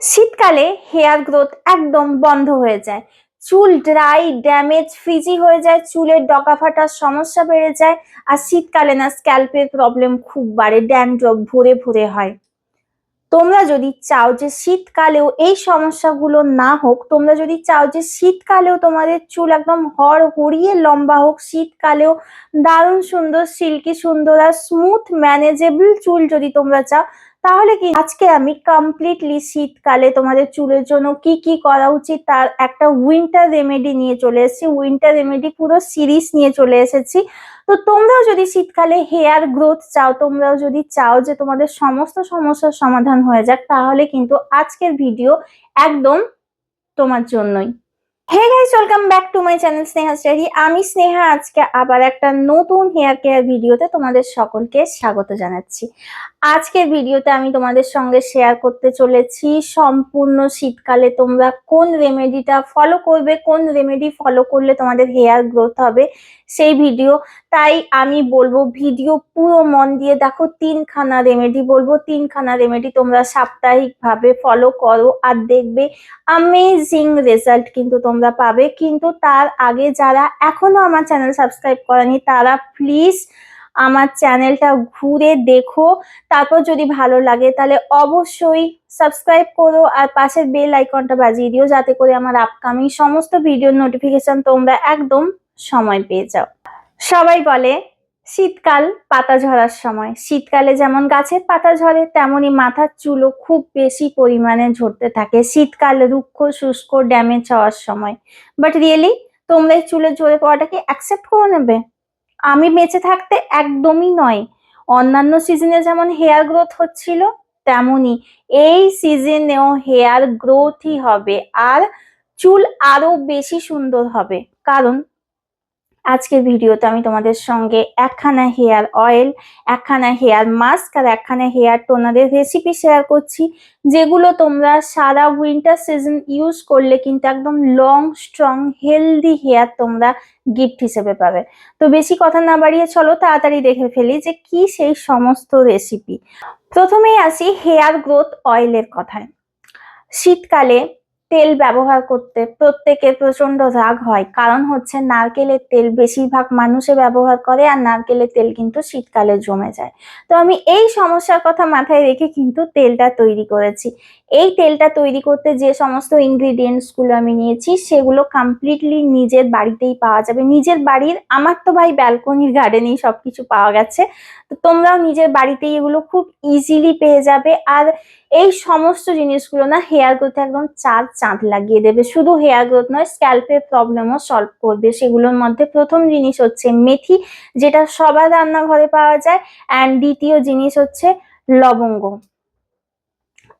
শীতকালে hair growth একদম বন্ধ হয়ে যায়। চুল ড্রাই, ড্যামেজ, ফ্রিজি হয়ে যায়, চুলের ডকা ফাটার সমস্যা বেড়ে যায়, আর শীতকালে না স্ক্যাল্পের প্রবলেম খুব বাড়ে ড্যান্ড্রফ ভরে ভরে হয়। তোমরা যদি চাও যে শীতকালেও এই সমস্যাগুলো না হোক, তোমরা যদি চাও যে শীতকালেও তোমাদের চুল একদম হর হরিয়ে লম্বা হোক, শীতকালেও দারুণ সুন্দর, সিল্কি সুন্দর আর স্মুথ ম্যানেজেবল চুল যদি তোমরা চাও তাহলে কি আজকে আমি কমপ্লিটলি শীতকালে তোমাদের চুলের জন্য কি কি করা উচিত তার একটা উইন্টার রেমেডি নিয়ে চলে এসেছি। উইন্টার রেমেডি পুরো সিরিজ নিয়ে চলে এসেছি। তো তোমরাও যদি শীতকালে হেয়ার গ্রোথ চাও, তোমরাও যদি চাও যে তোমাদের সমস্ত সমস্যার সমাধান হয়ে যাক, তাহলে কিন্তু আজকের ভিডিও একদম তোমার জন্যই। Hey guys welcome back to my channel Sneha study আমি স্নেহা, আজকে আবার একটা নতুন হেয়ার কেয়ার ভিডিওতে তোমাদের সকলকে স্বাগত জানাচ্ছি। আজকের ভিডিওতে আমি তোমাদের সঙ্গে শেয়ার করতে চলেছি, সম্পূর্ণ শীতকালে তোমরা কোন রেমেডিটা ফলো করবে, কোন রেমেডি ফলো করলে তোমাদের হেয়ার গ্রোথ হবে সেই ভিডিও তাই আমি বলব ভিডিও পুরো মন দিয়ে দেখো, তিনখানা রেমেডি বলব, তিনখানা রেমেডি তোমরা সাপ্তাহিকভাবে ফলো করো আর দেখবে আমেজিং রেজাল্ট কিন্তু তোমরা পাবে। কিন্তু তার আগে যারা এখনও আমার চ্যানেল সাবস্ক্রাইব করেনি, তারা প্লিজ আমার চ্যানেলটা ঘুরে দেখো। তারপর যদি ভালো লাগে তাহলে অবশ্যই সাবস্ক্রাইব করো আর পাশের বেল আইকনটা বাজিয়ে দিও যাতে করে আমার আপকামিং সমস্ত ভিডিওর নোটিফিকেশন তোমরা একদম সময় পেয়ে যাও। সবাই বলে, শীতকাল পাতা ঝরার সময়। শীতকালে যেমন গাছের পাতা ঝরে তেমনি মাথার চুলও খুব বেশি পরিমাণে ঝরতে থাকে। শীতকাল রুক্ষ, শুষ্ক ড্যামেজ হওয়ার সময়। বাট রিয়েলি তোমরা এই চুলের ঝরে পড়াটাকে অ্যাকসেপ্ট করে নেবে। আমি বেঁচে থাকতে একদমই নয়। অন্যান্য সিজনে যেমন হেয়ার গ্রোথ হচ্ছিল, তেমনই এই সিজনেও হেয়ার গ্রোথই হবে। আর চুল আরও বেশি সুন্দর হবে। কারণ আজকের ভিডিওতে আমি তোমাদের সঙ্গে একখানা হেয়ার অয়েল, একখানা হেয়ার মাস্ক আর একখানা হেয়ার টোনারের রেসিপি শেয়ার করছি, যেগুলো তোমরা সারা উইন্টার সিজন ইউজ করলে কিন্তু একদম লং স্ট্রং হেলদি হেয়ার তোমরা গিফট হিসেবে পাবে। তো বেশি কথা না বাড়িয়ে চলো, তাড়াতাড়ি দেখে ফেলি যে কি সেই সমস্ত রেসিপি প্রথমেই আসি হেয়ার গ্রোথ অয়েলের কথায়। শীতকালে তেল ব্যবহার করতে প্রত্যেকের প্রচণ্ড রাগ হয়। কারণ হচ্ছে নারকেলের তেল বেশিরভাগ মানুষে ব্যবহার করে আর নারকেলের তেল কিন্তু শীতকালে জমে যায়। তো আমি এই সমস্যার কথা মাথায় রেখে কিন্তু তেলটা তৈরি করেছি। এই তেলটা তৈরি করতে যে সমস্ত ইনগ্রিডিয়েন্টসগুলো আমি নিয়েছি, সেগুলো কমপ্লিটলি নিজের বাড়িতেই পাওয়া যাবে। নিজের বাড়ির, আমার তো ভাই ব্যালকনির গার্ডেনেই সবকিছু পাওয়া গেছে। তো তোমরাও নিজের বাড়িতেই এগুলো খুব ইজিলি পেয়ে যাবে। আর এই সমস্ত জিনিসগুলো না হেয়ার গ্রোথে একদম চার চাঁদ লাগিয়ে দেবে। শুধু হেয়ার গ্রোথ নয় স্ক্যাল্পের প্রবলেমও সলভ করবে। সেগুলোর মধ্যে প্রথম জিনিস হচ্ছে মেথি, যেটা সবার রান্নাঘরে পাওয়া যায়। অ্যান্ড দ্বিতীয় জিনিস হচ্ছে লবঙ্গ।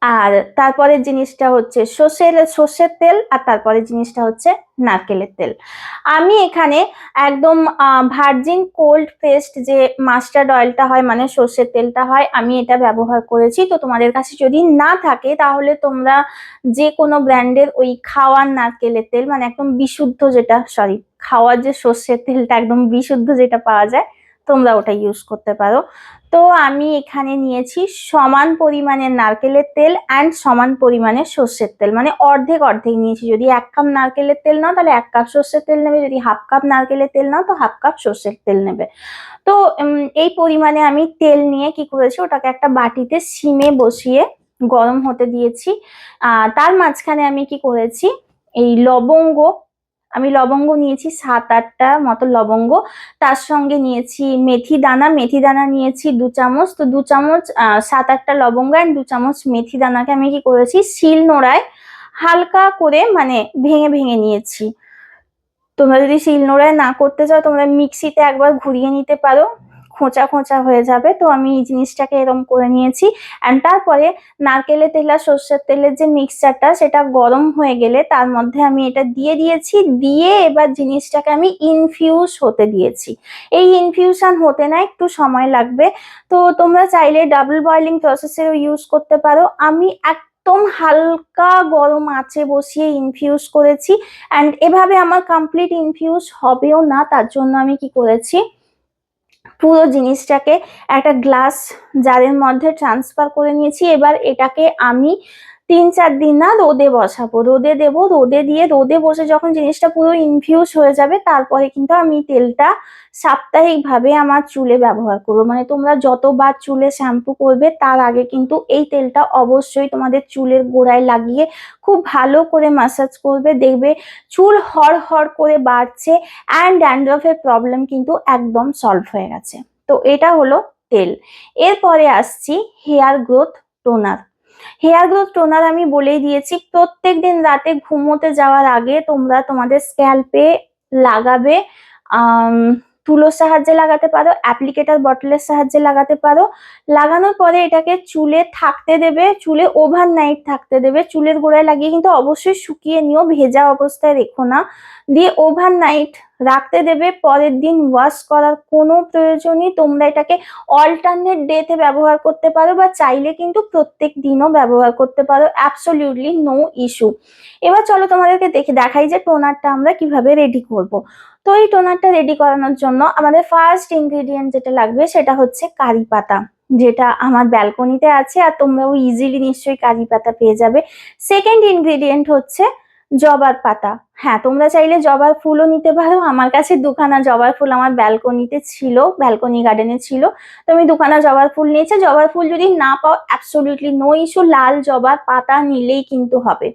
আর তারপরের জিনিসটা হচ্ছে সর্ষের সর্ষের তেল আর তারপরের জিনিসটা হচ্ছে নারকেলের তেল। আমি এখানে একদম ভার্জিন কোল্ড পেস্ট যে মাস্টার্ড অয়েলটা হয় মানে সর্ষের তেলটা হয়, আমি এটা ব্যবহার করেছি। তো তোমাদের কাছে যদি না থাকে, তাহলে তোমরা যে কোনো ব্র্যান্ডের ওই খাওয়ার নারকেলের তেল মানে একদম বিশুদ্ধ যেটা সরি খাওয়ার যে সর্ষের তেলটা একদম বিশুদ্ধ যেটা পাওয়া যায়, তোমরা ওটা ইউজ করতে পারো। তো আমি এখানে নিয়েছি সমান পরিমাণের নারকেলের তেল অ্যান্ড সমান পরিমাণের সর্ষের তেল। মানে অর্ধেক অর্ধেক নিয়েছি। যদি এক কাপ নারকেলের তেল নাও, তাহলে এক কাপ সর্ষের তেল নেবে। যদি হাফ কাপ নারকেলের তেল নাও, তো হাফ কাপ সর্ষের তেল নেবে। তো এই পরিমাণে আমি তেল নিয়ে কি করেছি, ওটাকে একটা বাটিতে সিমে বসিয়ে গরম হতে দিয়েছি। তার মাঝখানে আমি কি করেছি, এই লবঙ্গ আমি লবঙ্গ নিয়েছি সাত, আটটা মতো লবঙ্গ। তার সঙ্গে নিয়েছি মেথি দানা। মেথি দানা নিয়েছি দু চামচ। তো দু চামচ সাত, আটটা লবঙ্গ অ্যান্ড দু চামচ মেথি দানাকে আমি কি করেছি? শিল নোড়ায় হালকা করে মানে ভেঙে ভেঙে নিয়েছি। তোমরা যদি শিল নোড়ায় না করতে চাও, তোমরা মিক্সিতে একবার ঘুরিয়ে নিতে পারো। খোঁচা খোঁচা হয়ে যাবে। তো আমি এই জিনিসটাকে এরম করে নিয়েছি। অ্যান্ড তারপরে নারকেলের তেল আর সর্ষের তেলের যে মিক্সচারটা সেটা গরম হয়ে গেলে তার মধ্যে আমি এটা দিয়ে দিয়েছি। দিয়ে এবার জিনিসটাকে আমি ইনফিউজ হতে দিয়েছি। এই ইনফিউশন হতে না একটু সময় লাগবে। তো তোমরা চাইলে ডাবল বয়লিং প্রসেসেও ইউজ করতে পারো। আমি এক একদম হালকা গরম আঁচে বসিয়ে ইনফিউজ করেছি। অ্যান্ড এভাবে আমার কমপ্লিট ইনফিউজ হবেও না, তার জন্য আমি কি করেছি? পুরো জিনিসটাকে একটা গ্লাস জারের মধ্যে ট্রান্সফার করে নিয়েছি। এবার এটাকে আমি তিন, চার দিন না রোদে বসাবো। রোদে দেবো, রোদে দিয়ে রোদে বসে যখন জিনিসটা পুরো ইনফিউজ হয়ে যাবে, তারপরে কিন্তু আমি তেলটা সাপ্তাহিকভাবে আমার চুলে ব্যবহার করব। মানে তোমরা যতবার চুলে শ্যাম্পু করবে, তার আগে কিন্তু এই তেলটা অবশ্যই তোমাদের চুলের গোড়ায় লাগিয়ে খুব ভালো করে মাসাজ করবে। দেখবে চুল হর হর করে বাড়ছে অ্যান্ড ড্যান্ড্রফের প্রবলেম কিন্তু একদম সলভ হয়ে গেছে। তো এটা হলো তেল। এরপরে আসছি hair growth toner hair growth toner আমি বলেই দিয়েছি, প্রত্যেক দিন রাতে ঘুমোতে যাওয়ার আগে তোমরা তোমাদের স্ক্যাল্পে লাগাবে তুলোর সাহায্যে লাগাতে পারো, অ্যাপ্লিকেটার বটলের সাহায্যে লাগাতে পারো। লাগানোর পরে এটাকে চুলে থাকতে দেবে, চুলে ওভার নাইট থাকতে দেবে, চুলের গোড়ায় লাগিয়ে কিন্তু অবশ্যই শুকিয়ে নিও, ভেজা অবস্থায় রেখো না। দিয়ে ওভার নাইট রাখতে দেবে। পরের দিন ওয়াশ করার কোনো প্রয়োজনই তোমরা এটাকে অল্টারনেট ডেতে ব্যবহার করতে পারো বা চাইলে কিন্তু প্রত্যেক দিনও ব্যবহার করতে পারো। অ্যাবসলিউটলি নো ইস্যু এবার চলো তোমাদেরকে দেখে দেখাই যে টোনারটা আমরা কীভাবে রেডি করব। তো এই টোনারটা রেডি করানোর জন্য আমাদের ফার্স্ট ইনগ্রিডিয়েন্ট যেটা লাগবে সেটা হচ্ছে কারি পাতা, যেটা আমার ব্যালকনিতে আছে আর তোমরাও ইজিলি নিশ্চয়ই কারি পাতা পেয়ে যাবে। সেকেন্ড ইনগ্রিডিয়েন্ট হচ্ছে জবার পাতা। হ্যাঁ তোমরা চাইলে জবার ফুলও নিতে পারো। আমার কাছে দুখানা জবার ফুল আমার ব্যালকনিতে ছিল, ব্যালকনি গার্ডেনে ছিল। তো আমি দুখানা জবার ফুল নিয়েছি। জবার ফুল যদি না পাও অ্যাবসলিউটলি নো ইস্যু লাল জবার পাতা নিলেই কিন্তু হবে।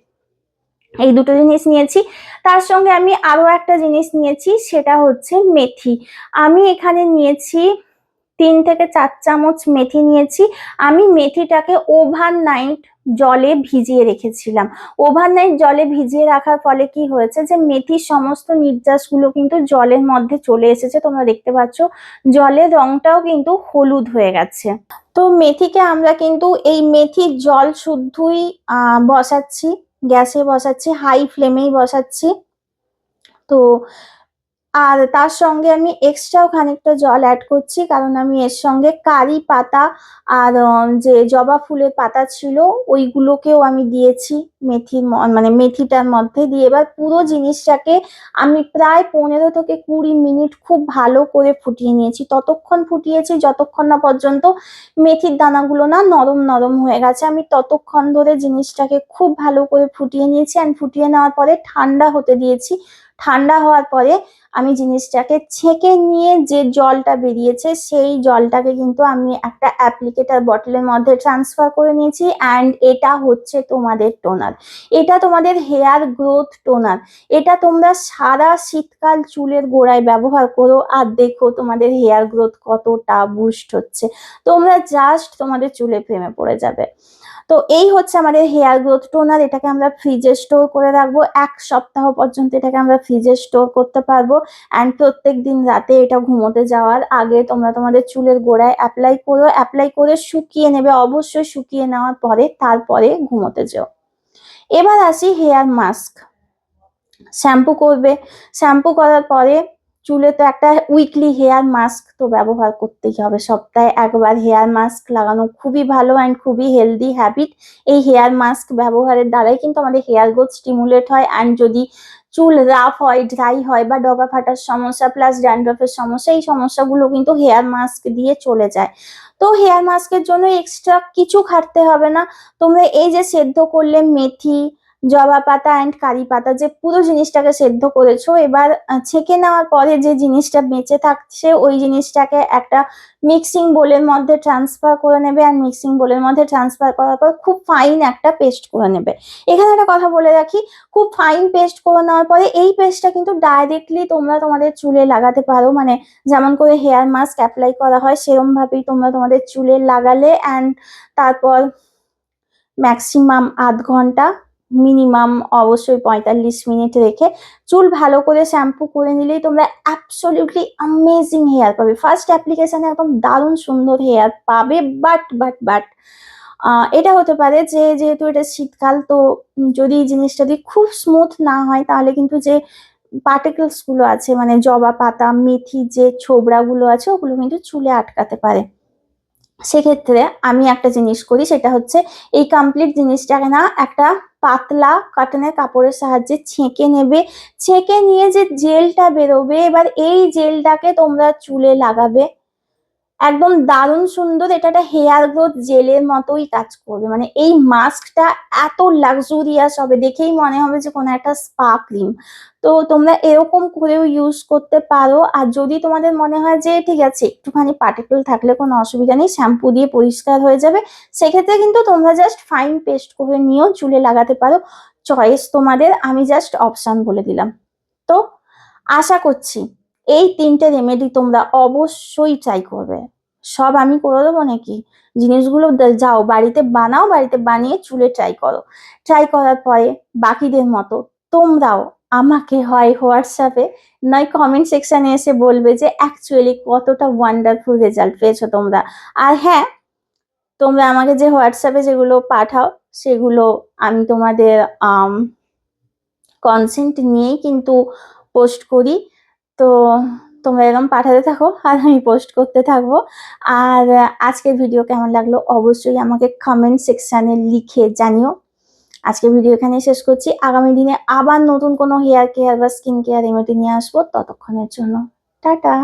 এই দুটো জিনিস নিয়েছি। তার সঙ্গে আমি আরও একটা জিনিস নিয়েছি, সেটা হচ্ছে মেথি। আমি এখানে নিয়েছি তিন থেকে চার চামচ মেথি নিয়েছি। আমি মেথিটাকে ওভার নাইট জলে ভিজিয়ে রেখেছিলাম। ওভারনাইট জলে ভিজিয়ে রাখার ফলে কি হয়েছে যে, মেথির সমস্ত নির্যাসগুলো কিন্তু জলের মধ্যে চলে এসেছে। তোমরা দেখতে পাচ্ছ, জলের রংটাও কিন্তু হলুদ হয়ে গেছে। তো মেথিকে আমরা কিন্তু এই মেথির জল শুদ্ধই বসাচ্ছি, গ্যাসে বসাচ্ছি হাই ফ্লেমেই বসাচ্ছি। তো আর তার সঙ্গে আমি এক্সট্রাও খানিকটা জল অ্যাড করছি, কারণ আমি এর সঙ্গে কারি পাতা আর যে জবা ফুলের পাতা ছিল, ওইগুলোকেও আমি দিয়েছি মেথির মানে মেথিটার মধ্যে দিয়ে। এবার পুরো জিনিসটাকে আমি প্রায় পনেরো থেকে কুড়ি মিনিট খুব ভালো করে ফুটিয়ে নিয়েছি। ততক্ষণ ফুটিয়েছি, যতক্ষণ না পর্যন্ত মেথির দানাগুলো না নরম নরম হয়ে গেছে। আমি ততক্ষণ ধরে জিনিসটাকে খুব ভালো করে ফুটিয়ে নিয়েছি। অ্যান্ড ফুটিয়ে নেওয়ার পরে ঠান্ডা হতে দিয়েছি। ঠান্ডা হওয়ার পরে আমি জিনিসটাকে ছেঁকে নিয়ে যে জলটা বেরিয়েছে, সেই জলটাকে কিন্তু আমি একটা অ্যাপ্লিকেটার বটলের মধ্যে ট্রান্সফার করে নিয়েছি অ্যান্ড এটা হচ্ছে তোমাদের টোনার এটা তোমাদের হেয়ার গ্রোথ টোনার এটা তোমরা সারা শীতকাল চুলের গোড়ায় ব্যবহার করো আর দেখো তোমাদের হেয়ার গ্রোথ কতটা বুস্ট হচ্ছে। তোমরা জাস্ট তোমাদের চুলে প্রেমে পড়ে যাবে। তো এই হচ্ছে আমাদের হেয়ার গ্রোথ টোনার, এটাকে আমরা ফ্রিজে স্টোর করে রাখব। এক সপ্তাহ পর্যন্ত এটাকে আমরা ফ্রিজে স্টোর করতে পারব। অ্যান্ড প্রত্যেক দিন রাতে এটা ঘুমোতে যাওয়ার আগে তোমরা তোমাদের চুলের গোড়ায় অ্যাপ্লাই করো। অ্যাপ্লাই করে শুকিয়ে নেবে, অবশ্যই শুকিয়ে নেওয়ার পরে তারপরে ঘুমোতে যাও। এবার আসি হেয়ার মাস্ক। শ্যাম্পু করবে। শ্যাম্পু করার পরে চুলে তো একটা উইকলি হেয়ার মাস্ক তো ব্যবহার করতেই হবে। সপ্তাহে একবার হেয়ার মাস্ক লাগানো খুবই ভালো অ্যান্ড খুবই হেলদি হ্যাবিট এই হেয়ার মাস্ক ব্যবহারের দ্বারাই কিন্তু আমাদের হেয়ার গ্রোথ স্টিমুলেট হয় অ্যান্ড যদি চুল রাফ হয় ড্রাই হয় বা ডগা ফাটার সমস্যা প্লাস ড্যান্ড্রফের সমস্যা, এই সমস্যাগুলো কিন্তু হেয়ার মাস্ক দিয়ে চলে যায়। তো হেয়ার মাস্কের জন্য এক্সট্রা কিছু খাটতে হবে না। তোমরা এই যে সেদ্ধ করলে মেথি জবা পাতা অ্যান্ড কারি পাতা, যে পুরো জিনিসটাকে সেদ্ধ করেছ। এবার ছেঁকে নেওয়ার পরে যে জিনিসটা বেঁচে থাকছে, ওই জিনিসটাকে একটা মিক্সিং বোলের মধ্যে ট্রান্সফার করে নেবে। আর মিক্সিং বোলের মধ্যে ট্রান্সফার করার পর খুব ফাইন একটা পেস্ট করে নেবে। এখানে একটা কথা বলে রাখি, খুব ফাইন পেস্ট করে নেওয়ার পরে এই পেস্টটা কিন্তু ডাইরেক্টলি তোমরা তোমাদের চুলে লাগাতে পারো। মানে যেমন করে হেয়ার মাস্ক অ্যাপ্লাই করা হয়, সেরমভাবেই তোমরা তোমাদের চুলে লাগালে। অ্যান্ড তারপর ম্যাক্সিমাম আধ ঘণ্টা মিনিমাম অবশ্যই পঁয়তাল্লিশ মিনিট রেখে চুল ভালো করে শ্যাম্পু করে নিলেই তোমরা অ্যাবসলিউটলি অ্যামেজিং হেয়ার পাবে। ফার্স্ট অ্যাপ্লিকেশানে একদম দারুণ সুন্দর হেয়ার পাবে বাট বাট বাট এটা হতে পারে যে যেহেতু এটা শীতকাল, তো যদি এই জিনিসটা যদি খুব স্মুথ না হয়, তাহলে কিন্তু যে পার্টিকেলসগুলো আছে মানে জবা পাতা, মেথি যে ছোবড়াগুলো আছে, ওগুলো কিন্তু চুলে আটকাতে পারে। সেক্ষেত্রে আমি একটা জিনিস করি, সেটা হচ্ছে এই কমপ্লিট জিনিসটাকে না একটা পাতলা কাটনের কাপড়ের সাহায্যে ছেঁকে নেবে। ছেঁকে নিয়ে যে জেলটা বেরোবে, এবার এই জেলটাকে তোমরা চুলে লাগাবে। একদম দারুণ সুন্দর, এটা একটা হেয়ার গ্রোথ জেলের মতোই কাজ করবে। মানে এই মাস্কটা এত লাক্সুরিয়াস হবে, দেখেই মনে হবে যে কোনো একটা স্পা ক্রিম তো তোমরা এরকম করেও ইউজ করতে পারো। আর যদি তোমাদের মনে হয় যে, ঠিক আছে, একটুখানি পার্টিকেল থাকলে কোনো অসুবিধা নেই শ্যাম্পু দিয়ে পরিষ্কার হয়ে যাবে, সেক্ষেত্রে কিন্তু তোমরা জাস্ট ফাইন পেস্ট করে নিয়েও চুলে লাগাতে পারো। চয়েস তোমাদের, আমি জাস্ট অপশান বলে দিলাম। তো আশা করছি এই তিনটে রেমেডি তোমরা অবশ্যই ট্রাই করবে। সব আমি করে দেবো নাকি? জিনিসগুলো যাও, বাড়িতে বানাও, বাড়িতে বানিয়ে চুলে ট্রাই করো। ট্রাই করার পরে বাকিদের মতো তোমরাও আমাকে হয় হোয়াটসঅ্যাপে নয় কমেন্ট সেকশানে এসে বলবে যে অ্যাকচুয়ালি কতটা ওয়ান্ডারফুল রেজাল্ট পেয়েছ তোমরা। আর হ্যাঁ তোমরা আমাকে যে হোয়াটসঅ্যাপে যেগুলো পাঠাও, সেগুলো আমি তোমাদের কনসেন্ট নিয়েই কিন্তু পোস্ট করি। তো তোমরা এরকম পাঠাতে থাকো আর আমি পোস্ট করতে থাকব। আর আজকের ভিডিও কেমন লাগল অবশ্যই আমাকে কমেন্ট সেকশানে লিখে জানিও। আজকের ভিডিও এখানে শেষ করছি। আগামী দিনে আবার নতুন কোনো হেয়ার কেয়ার বা স্কিন কেয়ার রেমেডি নিয়ে আসব। ততক্ষণের জন্য। টাটা!